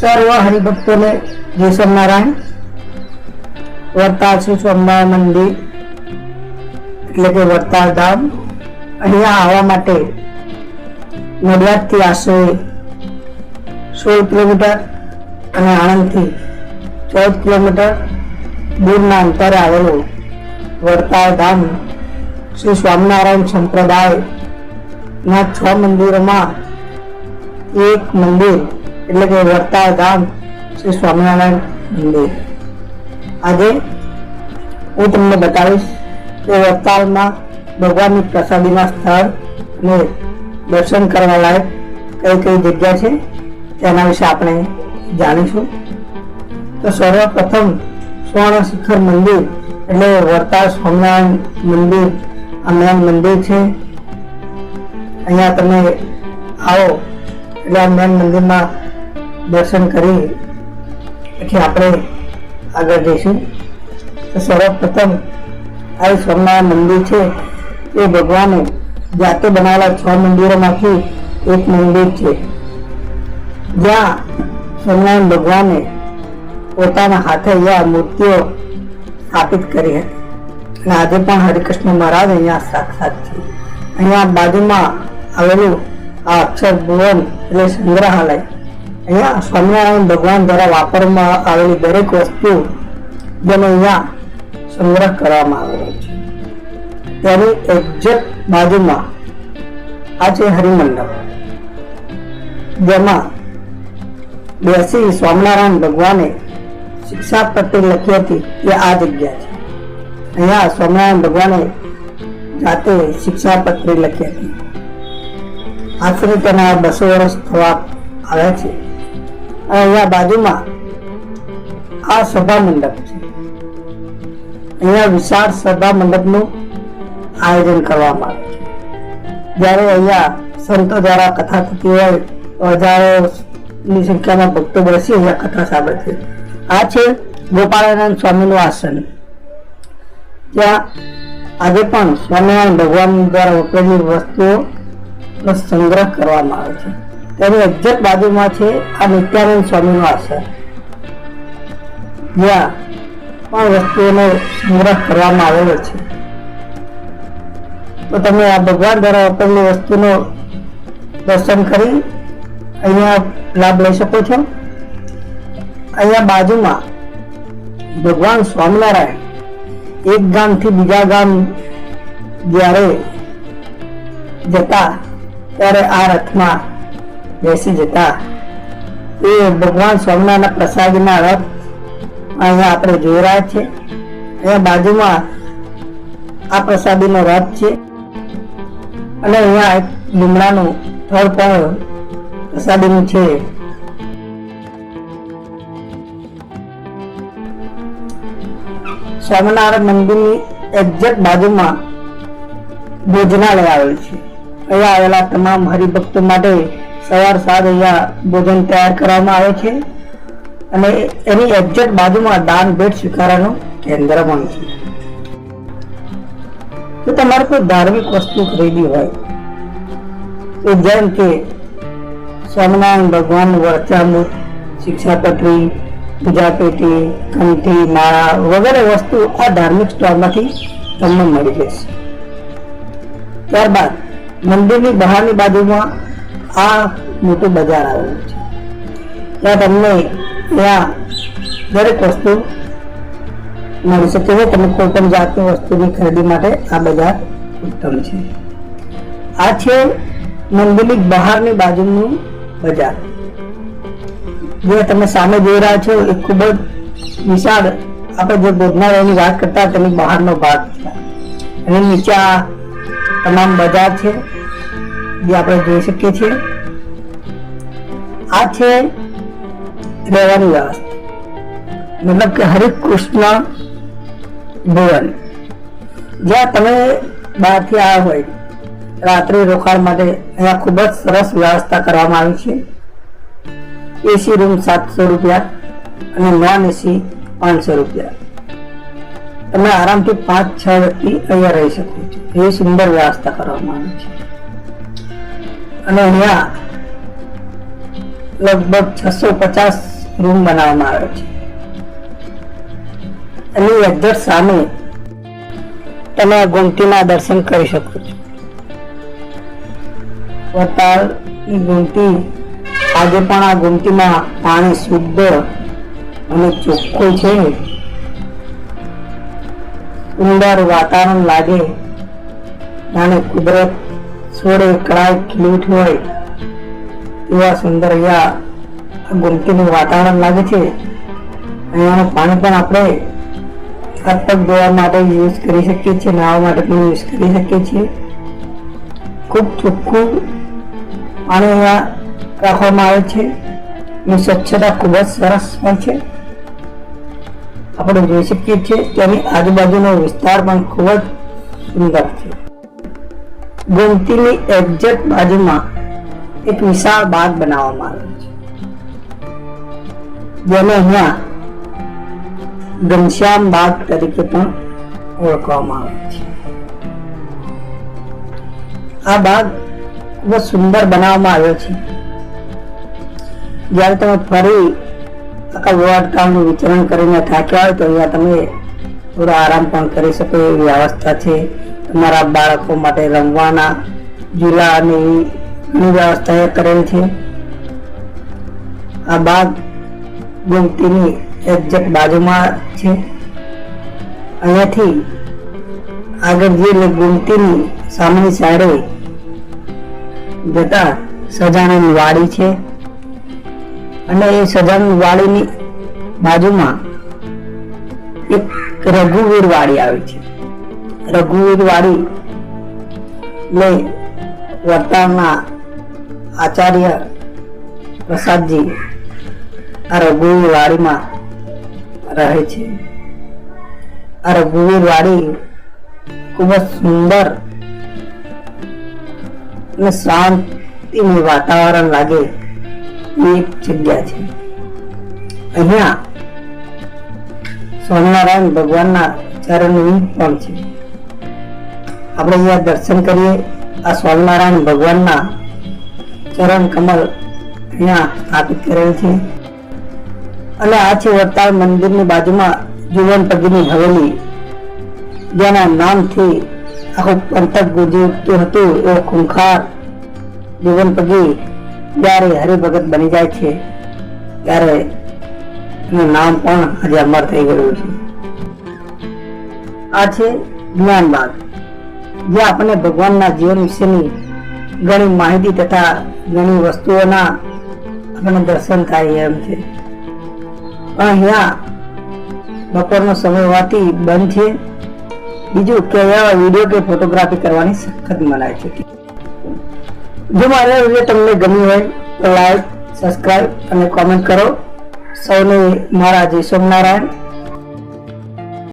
સર્વ હરિભક્તોને જય સ્વામિનારાયણ. વરતાલ શ્રી સ્વામિનારાયણ મંદિર, એટલે કે વરતાલ ધામ અહીંયા આવવા માટે નડિયાદથી આશરે સોળ કિલોમીટર અને આણંદથી ચૌદ કિલોમીટર દૂરના અંતરે આવેલું વડતાલ ધામ શ્રી સ્વામિનારાયણ સંપ્રદાય ના છ મંદિરોમાં એક મંદિર એટલે કે વરતાલ ધામ શ્રી સ્વામિનારાયણ મંદિર. આજે હું તમને બતાવીશ કે વરતાલમાં ભગવાનની પ્રસાદીના સ્થળ ને દર્શન કરવા લાયક કઈ કઈ જગ્યા છે તેના વિશે આપણે જાણીશું. તો સર્વપ્રથમ સ્વર્ણ શિખર મંદિર એટલે વરતાળ સ્વામિનારાયણ મંદિર, આ મેન મંદિર છે. અહીંયા તમે આવો એટલે આ મેન મંદિરમાં દર્શન કરી, પછી આપણે આગળ જઈશું. તો સર્વપ્રથમ આ સ્વામિનારાયણ મંદિર છે, એ ભગવાને જાતે બનાવેલા છ મંદિરોમાંથી એક મંદિર છે. જ્યાં સ્વામિનારાયણ ભગવાને પોતાના હાથે અહીંયા મૂર્તિઓ સ્થાપિત કરી હતી. અને આજે પણ હરિકૃષ્ણ મહારાજ અહીંયા સાક્ષાત છે. અહીંયા બાજુમાં આવેલું આ અક્ષર ભુવન એટલે સંગ્રહાલય. અહીંયા સ્વામિનારાયણ ભગવાન દ્વારા વાપરવામાં આવેલી દરેક વસ્તુ જેનો અહીંયા સંગ્રહ કરવામાં આવેલો છે. તેની એક્ઝેક્ટ બાજુમાં આ છે હરિમંડપ, જેમાં બેસી સ્વામિનારાયણ ભગવાને શિક્ષાપટ્ટી લખી હતી એ આ જગ્યા છે. અહીંયા સ્વામિનારાયણ ભગવાને જાતે શિક્ષાપત્રી લખી હતી. આશરે તેના બસો વર્ષ થવા આવ્યા છે. અહીંયા બાજુમાં આ સભા મંડપ છે. અહીંયા વિશાળ સભા મંડપનું આયોજન કરવામાં આવે જ્યારે અહીંયા સંતો દ્વારા કથા થતી હોય, હજારોની સંખ્યામાં ભક્તો બેસી અહીંયા કથા સાંભળે છે. આ છે ગોપાળાનંદ સ્વામીનું આસન. ત્યાં આજે પણ સ્વામિનારાયણ ભગવાન દ્વારા વપરાયેલી વસ્તુઓનો સંગ્રહ કરવામાં આવે છે. તેની એક્ઝેક્ટ બાજુમાં છે આ નિત્યાનંદ સ્વામીનો આશ્રમ. જ્યાં પણ વસ્તુઓનો સંગ્રહ કરવામાં આવેલો છે. તો તમે આ ભગવાન દ્વારા વપરાયેલી વસ્તુનો દર્શન કરી અહીંયા લાભ લઈ શકો છો. અહીંયા બાજુમાં ભગવાન સ્વામિનારાયણ એક ગામથી બીજા ગામ જ્યારે જતા ત્યારે આ રથમાં બેસી જતા. એ ભગવાન સ્વામિનારાયણ પ્રસાદના રથ અહીંયા આપણે જોઈ રહ્યા છે અહીંયા બાજુમાં આ પ્રસાદીનો રથ છે. અને અહીંયા એક લીમડાનું થળ પણ પ્રસાદીનું છે. સ્વામિનારાયણ મંદિરની એક્ઝેક્ટ બાજુમાં ભોજનાલય આવેલ છે. અહીંયા આવેલા તમામ હરિભક્તો માટે સવાર સાંજ અહીંયા ભોજન તૈયાર કરવામાં આવે છે. અને એની એક્ઝેક્ટ બાજુમાં દાન ભેટ સ્વીકારવાનું કેન્દ્ર પણ છે. તો તમારે કોઈ ધાર્મિક વસ્તુ ખરીદી હોય, તો જેમ કે સ્વામિનારાયણ ભગવાન વર્ચામૃત, શિક્ષાપત્રી પૂજા પેટી કંઠી, માળા વગેરે વસ્તુ આ ધાર્મિક સ્ટોરમાંથી તમને મળી જશે. ત્યારબાદ મંદિરની બહારની બાજુમાં આ મોટું બજાર આવેલું છે. ત્યાં તમને ત્યાં દરેક વસ્તુ મળી શકે છે. તમે કોઈ પણ જાતની વસ્તુની ખરીદી માટે આ બજાર ઉત્તમ છે. આ છે મંદિરની બહારની બાજુનું બજાર. જે તમે સામે જોઈ રહ્યા છો એ ખૂબ જ વિશાળ. આપણે જે ભોજનાલયની વાત કરતા તેની બહારનો ભાગ છે. એની નીચે આ તમામ બજાર છે. જે આપણે જોઈ શકીએ છીએ, આ છે રહેવાની વ્યવસ્થા. મતલબ કે હરિકૃષ્ણ ભુવન. જ્યાં તમે બહારથી આવ્યા હોય, રાત્રે રોકાણ માટે અહીંયા ખૂબ જ સરસ વ્યવસ્થા કરવામાં આવી છે. એસી રૂમ સાતસો રૂપિયા અને નોન એસી પાંચસો રૂપિયા. તમે આરામથી પાંચ છ વ્યક્તિ અહીંયા રહી શકો છો. એવી સુંદર વ્યવસ્થા કરવામાં આવી છે. અને અહીંયા લગભગ છસો પચાસ રૂમ બનાવવામાં આવ્યો છે. એની અધર સામે તમે ગોમતીના દર્શન કરી શકો છો. વતાળની ગોમતી, આજે પણ આ ગોમતીમાં પાણી શુદ્ધ અને ચોખ્ખું છે. ઉંદર વાતાવરણ લાગે જાણે કુદરત છોડે કળાય ખીલી હોય એવા સુંદર અહીંયા આ વાતાવરણ લાગે છે. અહીંયાનું પાણી પણ આપણે હાથ પગ ધોવા માટે યુઝ કરી શકીએ છીએ નાહવા માટે પણ યુઝ કરી શકીએ છીએ. ખૂબ ચોખ્ખું પાણી અહીંયા રાખવામાં આવે છે. એની સ્વચ્છતા ખૂબ જ સરસ હોય છે. આપણે જોઈ શકીએ છીએ તેની આજુબાજુનો વિસ્તાર પણ ખૂબ જ સુંદર છે. ગોમતીની એક્ઝેક્ટ બાજુમાં એક વિશાળ બાગ બનાવવામાં આવ્યો છે. જેને અહીંયા ઘનશ્યામ બાગ તરીકે પણ ઓળખવામાં આવે છે. આ બાગ ખૂબ સુંદર બનાવવામાં આવ્યો છે. જ્યારે તમે ફરી આખા વોર્ડકામનું વિચરણ કરીને થાક્યા હોય તો અહીંયા તમે થોડો આરામ પણ કરી શકો એવી વ્યવસ્થા છે. તમારા બાળકો માટે રમવાના ઝૂલાની ઘણી વ્યવસ્થા કરેલ છે. આ બાગ ગોમતીની એક્ઝેક્ટ બાજુમાં છે. અહીંયાથી આગળ જઈને ગોમતીની સામેની સાઈડે જતા સજાણાની વાડી છે. અને એ સજાનંદ વાડીની બાજુમાં એક રઘુવીર વાડી આવી છે. રઘુવીર વાડી ને વર્તાના આચાર્ય પ્રસાદજી આ રઘુવીર વાડીમાં રહે છે. આ રઘુવીર વાડી ખૂબ જ સુંદર અને શાંતિનું વાતાવરણ લાગે એક જગ્યા છે. અહીંયા સ્વામિનારાયણ ભગવાનના ચરણની પણ છે. આપણે અહીંયા દર્શન કરીએ. આ સ્વામિનારાયણ ભગવાનના ચરણ કમલ અહીંયા સ્થાપિત કરેલ છે. અને આ છે વડતાલ મંદિરની બાજુમાં જુવન પગની હવેલી. જેના નામથી આખું પંથક ગુજી ઉઠતું હતું એવો ખૂંખાર જીવન પગી જ્યારે હરિભગત બની જાય છે, ત્યારે એનું નામ પણ આજે અમર થઈ ગયું છે. આ છે જ્ઞાન બાગ જે આપણને ભગવાનના જીવન વિશેની ઘણી માહિતી તથા ઘણી વસ્તુઓના આપણને દર્શન થાય એમ છે. પણ અહીંયા બપોરનો સમય હોવાથી બંધ છે. બીજું કે વીડિયો કે ફોટોગ્રાફી કરવાની સખત મનાય છે. જો મારે વીડિયો તમને ગમ્યું હોય તો લાઈક સબસ્ક્રાઇબ અને કોમેન્ટ કરો. સૌને મારા જય સોમનારાયણ